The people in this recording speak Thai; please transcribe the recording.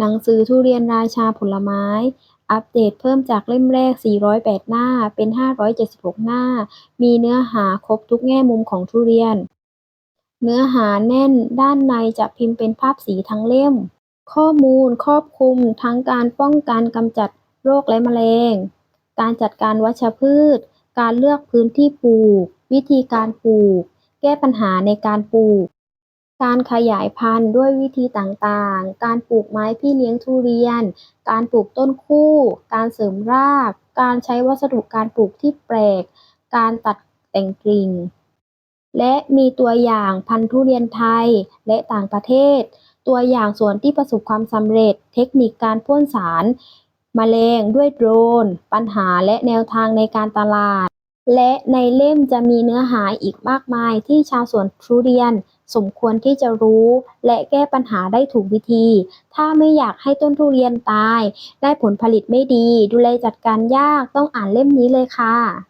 หนังสือทุเรียนราชาผลไม้ อัปเดตเพิ่มจากเล่มแรก 408 หน้า เป็น 576 หน้า มีเนื้อหาครบทุกแง่มุมของทุเรียน เนื้อหาแน่นด้านในจะพิมพ์เป็นภาพสีทั้งเล่ม ข้อมูลครอบคลุมทั้งการป้องกันกำจัดโรคและแมลงการจัดการวัชพืช การเลือกพื้นที่ปลูก วิธีการปลูก แก้ปัญหาในการปลูก การขยายพันธุ์ด้วยวิธีต่างๆ การปลูกไม้พี่เลี้ยงทุเรียน การปลูกต้นคู่ การเสริมราก การใช้วัสดุการปลูกที่แปลก การตัดแต่งกิ่ง และมีตัวอย่างพันธุ์ทุเรียนไทยและต่างประเทศ ตัวอย่างสวนที่ประสบความสำเร็จ เทคนิคการพ่นสารมแมลงด้วยโดรน ปัญหาและแนวทางในการตลาด และในเล่มจะมีเนื้อหาอีกมากมายที่ชาวสวนทุเรียน สมควรที่จะรู้และแก้ปัญหาได้ถูกวิธี ถ้าไม่อยากให้ต้นทุเรียนตาย ได้ผลผลิตไม่ดี ดูแลจัดการยากต้องอ่านเล่มนี้เลยค่ะ